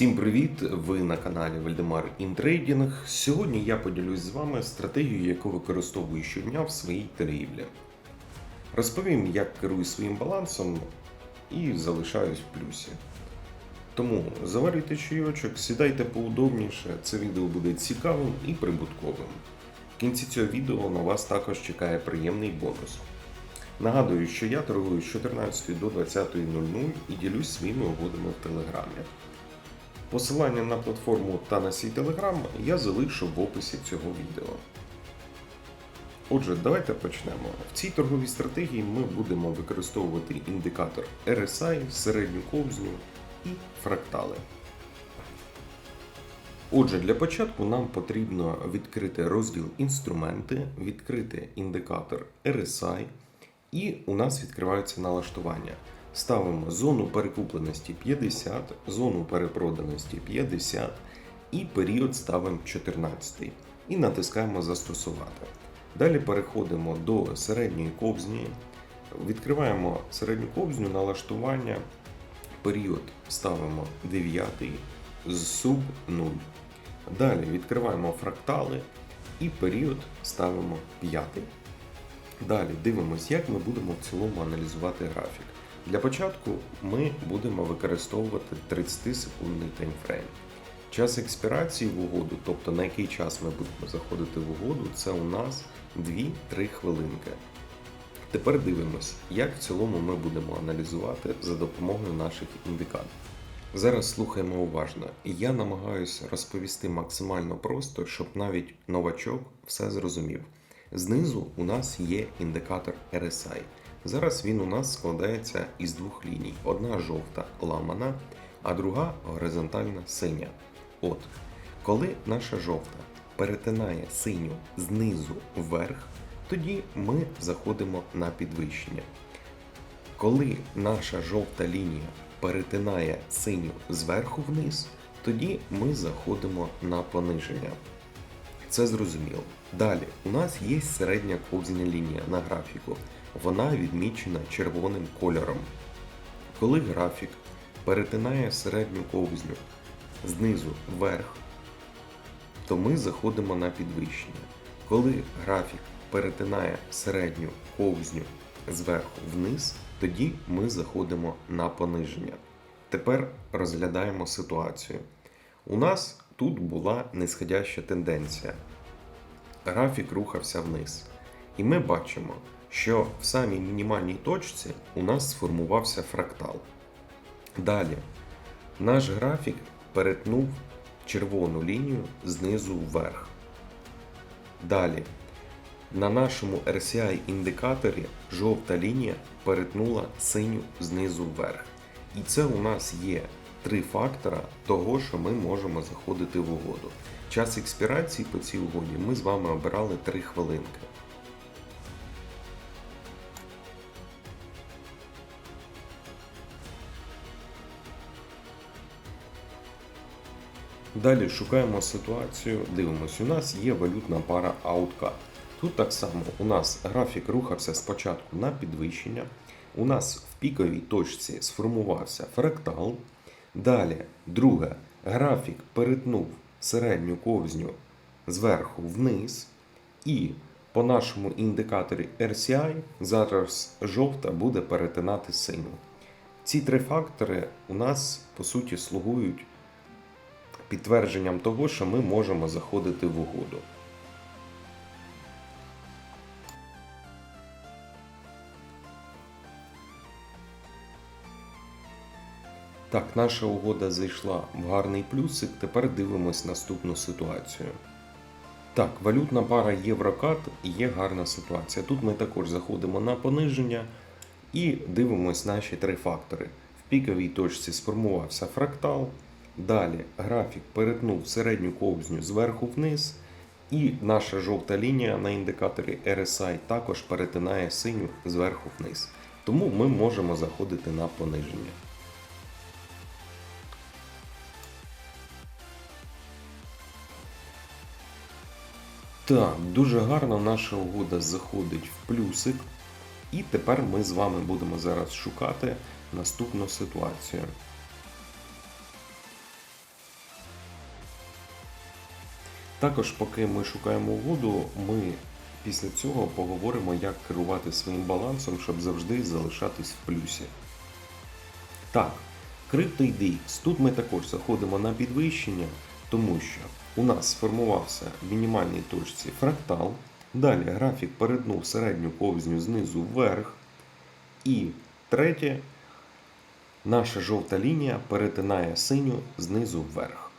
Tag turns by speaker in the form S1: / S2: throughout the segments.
S1: Всім привіт! Ви на каналі Вальдемар Інтрейдінг. Сьогодні я поділюсь з вами стратегією, яку використовую щодня в своїй торгівлі. Розповім, як керую своїм балансом і залишаюсь в плюсі. Тому заварюйте чайочок, сідайте поудобніше, це відео буде цікавим і прибутковим. В кінці цього відео на вас також чекає приємний бонус. Нагадую, що я торгую з 14 до 20.00 і ділюсь своїми угодами в Телеграмі. Посилання на платформу та на свій телеграм я залишу в описі цього відео. Отже, давайте почнемо. В цій торговій стратегії ми будемо використовувати індикатор RSI, середню ковзню і фрактали. Отже, для початку нам потрібно відкрити розділ інструменти, відкрити індикатор RSI, і у нас відкриваються налаштування. Ставимо зону перекупленості 50, зону перепроданості 50 і період ставимо 14 і натискаємо застосувати. Далі переходимо до середньої ковзні, відкриваємо середню ковзню налаштування, період ставимо 9 з суб 0. Далі відкриваємо фрактали і період ставимо 5. Далі дивимося, як ми будемо в цілому аналізувати графік. Для початку ми будемо використовувати 30-секундний таймфрейм. Час експірації в угоду, тобто на який час ми будемо заходити в угоду, це у нас 2-3 хвилинки. Тепер дивимось, як в цілому ми будемо аналізувати за допомогою наших індикаторів. Зараз слухаємо уважно, я намагаюся розповісти максимально просто, щоб навіть новачок все зрозумів. Знизу у нас є індикатор RSI. Зараз він у нас складається із двох ліній: одна жовта ламана, а друга горизонтальна синя. От, коли наша жовта перетинає синю знизу вверх, тоді ми заходимо на підвищення. Коли наша жовта лінія перетинає синю зверху вниз, тоді ми заходимо на пониження. Це зрозуміло. Далі у нас є середня ковзня лінія на графіку. Вона відмічена червоним кольором. Коли графік перетинає середню ковзню знизу вверх, то ми заходимо на підвищення. Коли графік перетинає середню ковзню зверху вниз, тоді ми заходимо на пониження. Тепер розглядаємо ситуацію. У нас тут була нисходяща тенденція. Графік рухався вниз. І ми бачимо, що в самій мінімальній точці у нас сформувався фрактал. Далі, наш графік перетнув червону лінію знизу вверх. Далі, на нашому RCI індикаторі жовта лінія перетнула синю знизу вверх. І це у нас є три фактора того, що ми можемо заходити в угоду. Час експірації по цій угоді ми з вами обирали 3 хвилинки. Далі шукаємо ситуацію, дивимось, у нас є валютна пара Outcat. Тут так само у нас графік рухався спочатку на підвищення. У нас в піковій точці сформувався фрактал. Далі, друге, графік перетнув середню ковзню зверху вниз. І по нашому індикаторі RCI зараз жовта буде перетинати синю. Ці три фактори у нас по суті слугують підтвердженням того, що ми можемо заходити в угоду. Так, наша угода зайшла в гарний плюсик. Тепер дивимось наступну ситуацію. Так, валютна пара Єврокат є гарна ситуація. Тут ми також заходимо на пониження і дивимось наші три фактори. В піковій точці сформувався фрактал. Далі графік перетнув середню ковзню зверху вниз. І наша жовта лінія на індикаторі RSI також перетинає синю зверху вниз. Тому ми можемо заходити на пониження. Так, дуже гарно наша угода заходить в плюсик. І тепер ми з вами будемо зараз шукати наступну ситуацію. Також, поки ми шукаємо угоду, ми після цього поговоримо, як керувати своїм балансом, щоб завжди залишатись в плюсі. Так, CryptoIDX. Тут ми також заходимо на підвищення, тому що у нас сформувався в мінімальній точці фрактал. Далі графік перетнув середню ковзню знизу вверх. І третє, наша жовта лінія перетинає синю знизу вверх.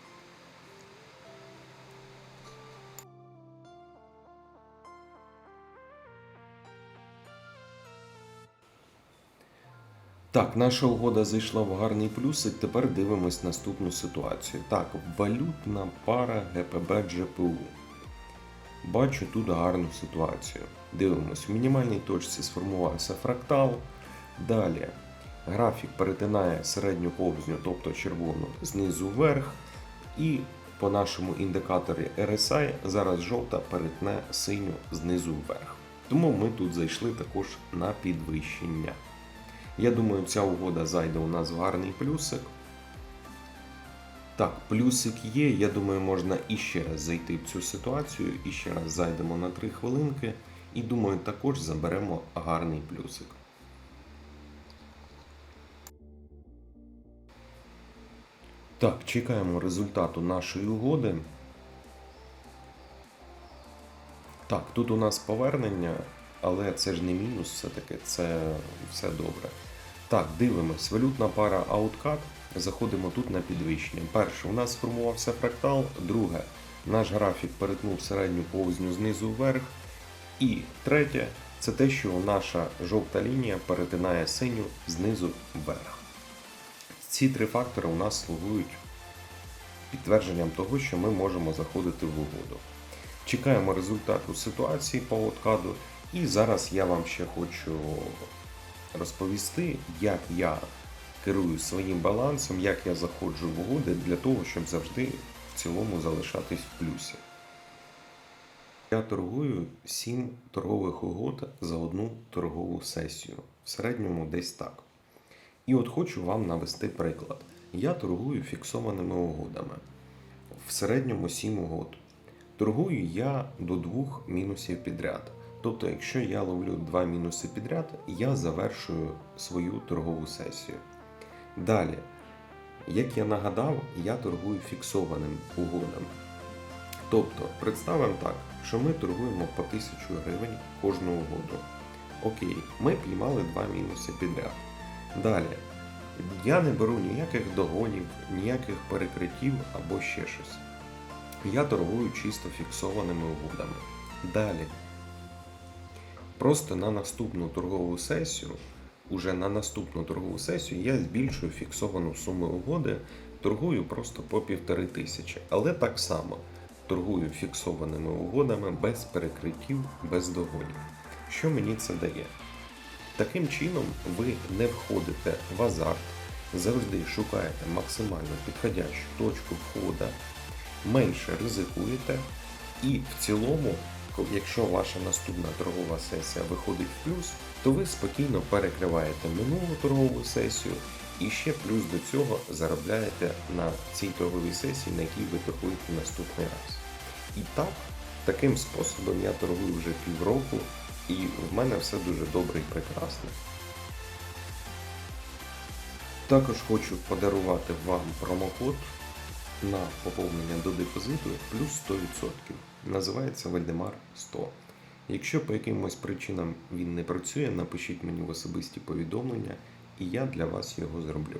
S1: Так, наша угода зайшла в гарний плюсик. Тепер дивимось наступну ситуацію. Так, валютна пара ГПБ GPU. Бачу тут гарну ситуацію. Дивимось, в мінімальній точці сформувався фрактал. Далі графік перетинає середню ковзню, тобто червону, знизу вверх. І по нашому індикаторі RSI зараз жовта перетне синю знизу вверх. Тому ми тут зайшли також на підвищення. Я думаю, ця угода зайде у нас в гарний плюсик. Так, плюсик є. Я думаю, можна іще раз зайти в цю ситуацію, і ще раз зайдемо на 3 хвилинки. І думаю, також заберемо гарний плюсик. Так, чекаємо результату нашої угоди. Так, тут у нас повернення, але це ж не мінус, все-таки це все добре. Так, дивимось. Валютна пара Outkат. Заходимо тут на підвищення. Перше, у нас сформувався фрактал. Друге, наш графік перетнув середню повзню знизу вверх. І третє, це те, що наша жовта лінія перетинає синю знизу вверх. Ці три фактори у нас слугують підтвердженням того, що ми можемо заходити в угоду. Чекаємо результату ситуації по откаду. І зараз я вам ще хочу розповісти, як я керую своїм балансом, як я заходжу в угоди для того, щоб завжди в цілому залишатись в плюсі. Я торгую 7 торгових угод за одну торгову сесію. В середньому десь так. І от хочу вам навести приклад. Я торгую фіксованими угодами. В середньому 7 угод. Торгую я до двох мінусів підряд. Тобто, якщо я ловлю два мінуси підряд, я завершую свою торгову сесію. Далі, як я нагадав, я торгую фіксованим угодом. Тобто, представимо так, що ми торгуємо по 1000 гривень кожну угоду. Окей, ми піймали два мінуси підряд. Далі, я не беру ніяких догонів, ніяких перекриттів або ще щось. Я торгую чисто фіксованими угодами. Далі. Просто на наступну торгову сесію, уже на наступну торгову сесію я збільшую фіксовану суму угоди, торгую просто по півтори тисячі. Але так само торгую фіксованими угодами без перекриттів, без догонів. Що мені це дає? Таким чином ви не входите в азарт, завжди шукаєте максимально підходящу точку входу, менше ризикуєте і в цілому якщо ваша наступна торгова сесія виходить в плюс, то ви спокійно перекриваєте минулу торгову сесію і ще плюс до цього заробляєте на цій торговій сесії, на якій ви торгуєте наступний раз. І так, таким способом я торгую вже півроку, і в мене все дуже добре і прекрасно. Також хочу подарувати вам промокод на поповнення до депозиту плюс 100%. Називається Вальдемар 100. Якщо по якимось причинам він не працює, напишіть мені в особисті повідомлення, і я для вас його зроблю.